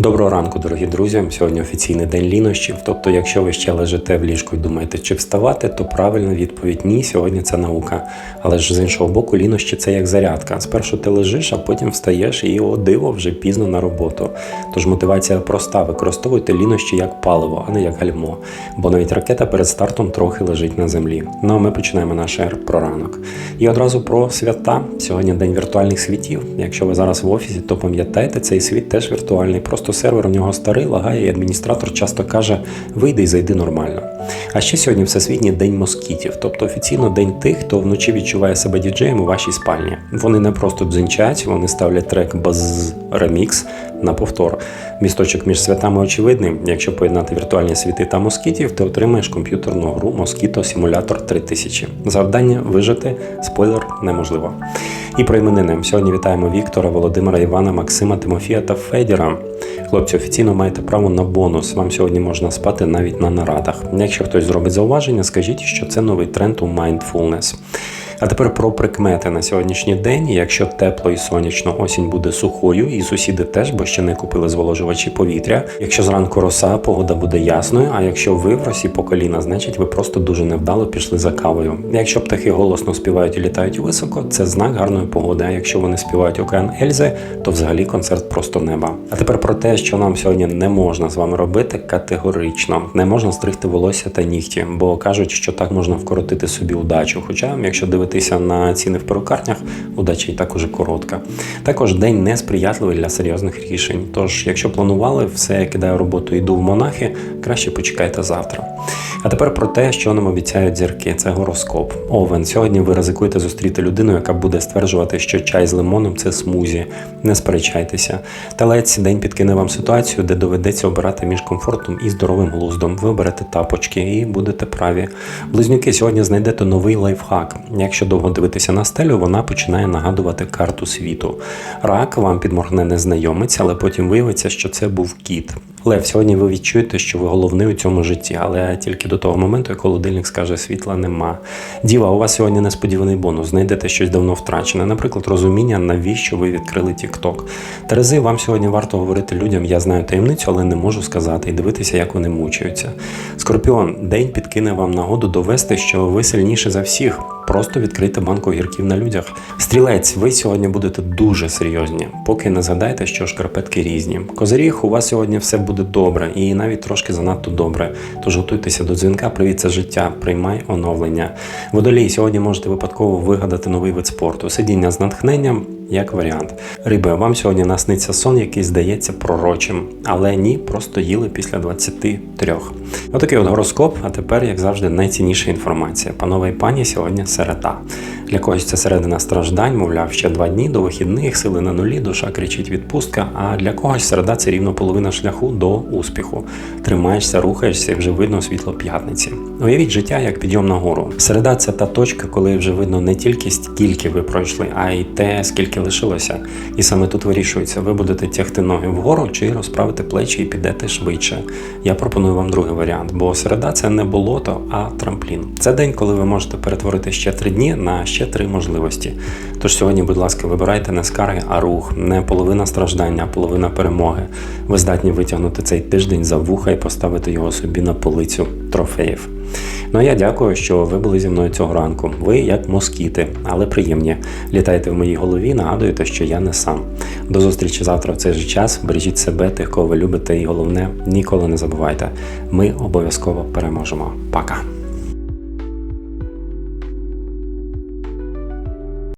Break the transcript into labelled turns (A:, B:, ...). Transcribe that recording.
A: Доброго ранку, дорогі друзі. Сьогодні офіційний день лінощів. Тобто, якщо ви ще лежите в ліжку і думаєте, чи вставати, то правильна відповідь ні. Сьогодні це наука. Але ж з іншого боку, лінощі це як зарядка. Спершу ти лежиш, а потім встаєш і о диво вже пізно на роботу. Тож мотивація проста: використовуйте лінощі як паливо, а не як гальмо. Бо навіть ракета перед стартом трохи лежить на землі. Ну а ми починаємо наш ер про ранок. І одразу про свята. Сьогодні день віртуальних світів. Якщо ви зараз в офісі, то пам'ятайте, цей світ теж віртуальний. Просто сервер у нього старий, лагає, і адміністратор часто каже: вийди і зайди нормально. А ще сьогодні Всесвітній день москітів, тобто офіційно день тих, хто вночі відчуває себе діджеєм у вашій спальні. Вони не просто дзинчать, вони ставлять трек Баз ремікс на повтор. Місточок між святами очевидний. Якщо поєднати віртуальні світи та москітів, ти отримаєш комп'ютерну гру Mosquito Simulator 3000. Завдання вижити, спойлер неможливо. І про іменини. Сьогодні вітаємо Віктора, Володимира, Івана, Максима, Тимофія та Федіра. Хлопці, офіційно маєте право на бонус. Вам сьогодні можна спати навіть на нарадах. Якщо хтось зробить зауваження, скажіть, що це новий тренд у mindfulness. А тепер про прикмети на сьогоднішній день. Якщо тепло і сонячно, осінь буде сухою, і сусіди теж, бо ще не купили зволожувачі повітря. Якщо зранку роса, погода буде ясною. А якщо ви в росі по коліна, значить ви просто дуже невдало пішли за кавою. Якщо птахи голосно співають і літають високо, це знак гарної погоди. А якщо вони співають океан Ельзи, то взагалі концерт просто неба. А тепер про те, що нам сьогодні не можна з вами робити, категорично не можна стригти волосся та нігті, бо кажуть, що так можна вкоротити собі удачу. Хоча, якщо дивитися на ціни в перукарнях, удача і так уже коротка. Також день несприятливий для серйозних рішень. Тож, якщо планували, все кидаю роботу, йду в монахи, краще почекайте завтра. А тепер про те, що нам обіцяють зірки. Це гороскоп. Овен. Сьогодні ви ризикуєте зустріти людину, яка буде стверджувати, що чай з лимоном це смузі. Не сперечайтеся. Телець день підкине вам ситуацію, де доведеться обирати між комфортом і здоровим глуздом. Ви оберете тапочки і будете праві. Близнюки сьогодні знайдете новий лайфхак. Якщо довго дивитися на стелю, вона починає нагадувати карту світу. Рак вам підморгне незнайомець, але потім виявиться, що це був кіт. Лев, сьогодні ви відчуєте, що ви головний у цьому житті, але тільки до того моменту, як холодильник скаже, світла нема. Діва, у вас сьогодні несподіваний бонус. Знайдете щось давно втрачене, наприклад, розуміння, навіщо ви відкрили TikTok. Терези, вам сьогодні варто говорити людям, я знаю таємницю, але не можу сказати, і дивитися, як вони мучаються. Скорпіон, день підкине вам нагоду довести, що ви сильніші за всіх. Просто відкрити банку огірків на людях. Стрілець, ви сьогодні будете дуже серйозні, поки не згадайте, що шкарпетки різні. Козиріг, у вас сьогодні все буде добре і навіть трошки занадто добре. Тож готуйтеся до дзвінка, привіт, це життя, приймай оновлення. Водолій, сьогодні можете випадково вигадати новий вид спорту. Сидіння з натхненням. Як варіант, риби, вам сьогодні насниться сон, який здається пророчим, але ні, просто їли після 23. Отакий от гороскоп. А тепер, як завжди, найцінніша інформація. Панове і пані, сьогодні середа. Для когось це середина страждань, мовляв, ще два дні до вихідних, сили на нулі, душа кричить відпустка. А для когось середа це рівно половина шляху до успіху. Тримаєшся, рухаєшся і вже видно світло п'ятниці. Уявіть життя як підйом на гору. Середа це та точка, коли вже видно не тільки скільки ви пройшли, а й те, скільки лишилося. І саме тут вирішується, ви будете тягти ноги вгору чи розправити плечі і підете швидше. Я пропоную вам другий варіант, бо середа це не болото, а трамплін. Це день, коли ви можете перетворити ще три дні на ще три можливості. Тож сьогодні, будь ласка, вибирайте не скарги, а рух, не половина страждання, а половина перемоги. Ви здатні витягнути цей тиждень за вуха і поставити його собі на полицю трофеїв. Ну а я дякую, що ви були зі мною цього ранку. Ви як москіти, але приємні. Літайте в моїй голові, нагадуєте, що я не сам. До зустрічі завтра в цей же час. Бережіть себе, тих, кого ви любите, і головне, ніколи не забувайте. Ми обов'язково переможемо. Пока!